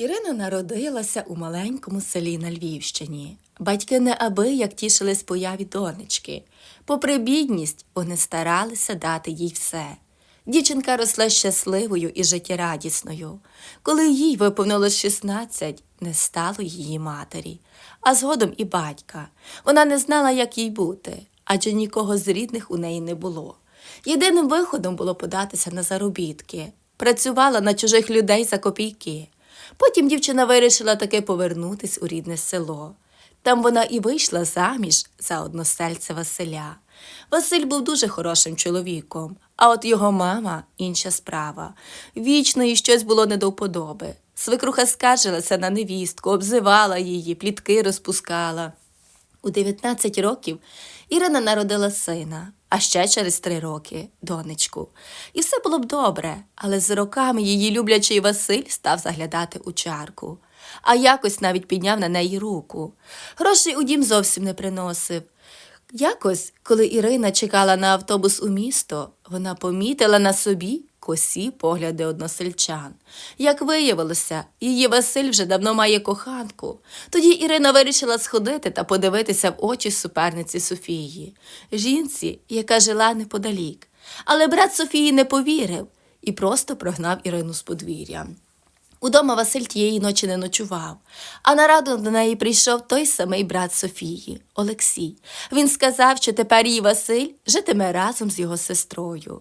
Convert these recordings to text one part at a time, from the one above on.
Ірина народилася у маленькому селі на Львівщині. Батьки неабияк тішились появі донечки. Попри бідність, вони старалися дати їй все. Дівчинка росла щасливою і життєрадісною. Коли їй виповнилось 16, не стало її матері, а згодом і батька. Вона не знала, як їй бути, адже нікого з рідних у неї не було. Єдиним виходом було податися на заробітки. Працювала на чужих людей за копійки. Потім дівчина вирішила таки повернутись у рідне село. Там вона і вийшла заміж за односельця Василя. Василь був дуже хорошим чоловіком, а от його мама інша справа. Вічно їй щось було не до вподоби. Свекруха скаржилася на невістку, обзивала її, плітки розпускала. У 19 років Ірина народила сина, а ще через три роки донечку. І все було б добре, але з роками її люблячий Василь став заглядати у чарку, а якось навіть підняв на неї руку. Грошей у дім зовсім не приносив. Якось, коли Ірина чекала на автобус у місто, вона помітила на собі косі погляди односельчан. Як виявилося, її Василь вже давно має коханку. Тоді Ірина вирішила сходити та подивитися в очі суперниці Софії, жінці, яка жила неподалік. Але брат Софії не повірив і просто прогнав Ірину з подвір'я. Удома Василь тієї ночі не ночував, а на раду до неї прийшов той самий брат Софії, Олексій. Він сказав, що тепер її Василь житиме разом з його сестрою.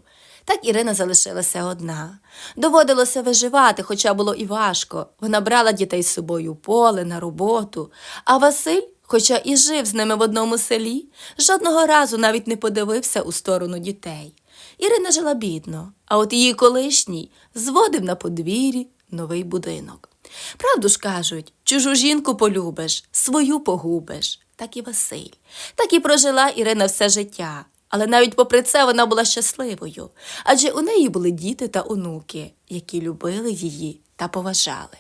Так Ірина залишилася одна. Доводилося виживати, хоча було і важко. Вона брала дітей з собою в поле, на роботу. А Василь, хоча і жив з ними в одному селі, жодного разу навіть не подивився у сторону дітей. Ірина жила бідно, а от її колишній зводив на подвір'ї новий будинок. Правду ж кажуть, чужу жінку полюбиш, свою погубиш. Так і Василь. Так і прожила Ірина все життя. Але навіть попри це вона була щасливою, адже у неї були діти та онуки, які любили її та поважали.